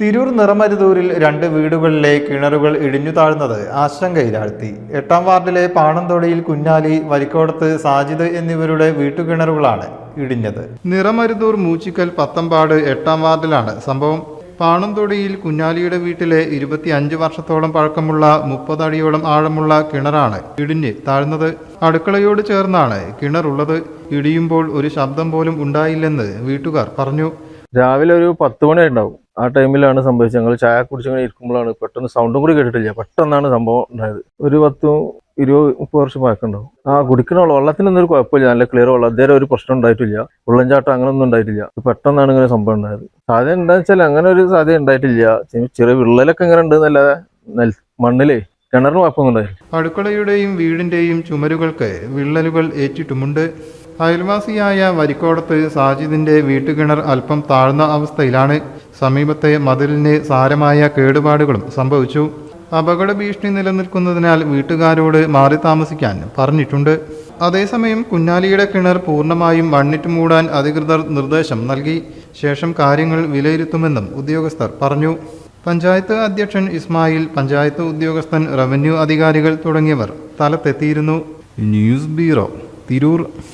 തിരൂർ നിറമരുതൂരിൽ രണ്ട് വീടുകളിലെ കിണറുകൾ ഇടിഞ്ഞു താഴ്ന്നത് ആശങ്കയിലാഴ്ത്തി. എട്ടാം വാർഡിലെ പാണന്തൊടിയിൽ കുഞ്ഞാലി വരിക്കോടത്ത് സാജിദ് എന്നിവരുടെ വീട്ടുകിണറുകളാണ് ഇടിഞ്ഞത്. നിറമരുതൂർ മൂച്ചിക്കൽ പത്തമ്പാട് എട്ടാം വാർഡിലാണ് സംഭവം. പാണന്തൊടിയിൽ കുഞ്ഞാലിയുടെ വീട്ടിലെ ഇരുപത്തി അഞ്ച് വർഷത്തോളം പഴക്കമുള്ള മുപ്പതടിയോളം ആഴമുള്ള കിണറാണ് ഇടിഞ്ഞ് താഴ്ന്നത്. അടുക്കളയോട് ചേർന്നാണ് കിണറുള്ളത്. ഇടിയുമ്പോൾ ഒരു ശബ്ദം പോലും ഉണ്ടായില്ലെന്ന് വീട്ടുകാർ പറഞ്ഞു. രാവിലെ ഒരു പത്ത് മണി ഉണ്ടാവും ആ ടൈമിലാണ് സംഭവിച്ചത്. ഞങ്ങൾ ചായ കുടിച്ചിങ്ങനെ ഇരിക്കുമ്പോഴാണ് പെട്ടെന്ന് സൗണ്ടും കൂടി കേട്ടിട്ടില്ല. പെട്ടെന്നാണ് സംഭവം ഉണ്ടായത്. ഒരു പത്തും ഇരുപത് മുപ്പത് വർഷം പഴക്കമുണ്ടാവും. ആ വെള്ളം വെള്ളത്തിനൊന്നും ഒരു കുഴപ്പമില്ല. നല്ല ക്ലിയർ വെള്ളം. അതേ ഒരു പ്രശ്നം ഉണ്ടായിട്ടില്ല. അങ്ങനെ ഒന്നും ഉണ്ടായിട്ടില്ല. പെട്ടെന്നാണ് ഇങ്ങനെ സംഭവം ഉണ്ടായത്. സാധ്യത എന്താണെന്ന് വെച്ചാൽ അങ്ങനെ ഒരു സാധ്യത ഉണ്ടായിട്ടില്ല. ചെറിയ- വിള്ളലൊക്കെ ഇങ്ങനെ ഉണ്ട് എന്നല്ലാതെ നെൽ മണ്ണിലേ കിണറിന് കുഴപ്പമൊന്നും ഉണ്ടായില്ല അടുക്കളയുടെയും വീടിന്റെയും ചുമരുകൾക്ക് വിള്ളലുകൾ ഏറ്റിട്ടുമുണ്ട്. അയൽവാസിയായ വരിക്കോടത്ത് സാജിദിന്റെ വീട്ടുകിണർ അല്പം താഴ്ന്ന അവസ്ഥയിലാണ്. സമീപത്തെ മതിലിന് സാരമായ കേടുപാടുകളും സംഭവിച്ചു. അപകട ഭീഷണി നിലനിൽക്കുന്നതിനാൽ വീട്ടുകാരോട് മാറി താമസിക്കാൻ പറഞ്ഞിട്ടുണ്ട്. അതേസമയം കുഞ്ഞാലിയുടെ കിണർ പൂർണമായും മണ്ണിട്ട് മൂടാൻ അധികൃതർ നിർദ്ദേശം നൽകി. ശേഷം കാര്യങ്ങൾ വിലയിരുത്തുമെന്നും ഉദ്യോഗസ്ഥർ പറഞ്ഞു. പഞ്ചായത്ത് അധ്യക്ഷൻ ഇസ്മായിൽ പഞ്ചായത്ത് ഉദ്യോഗസ്ഥൻ റവന്യൂ അധികാരികൾ തുടങ്ങിയവർ സ്ഥലത്തെത്തിയിരുന്നു. News bureau Tirur.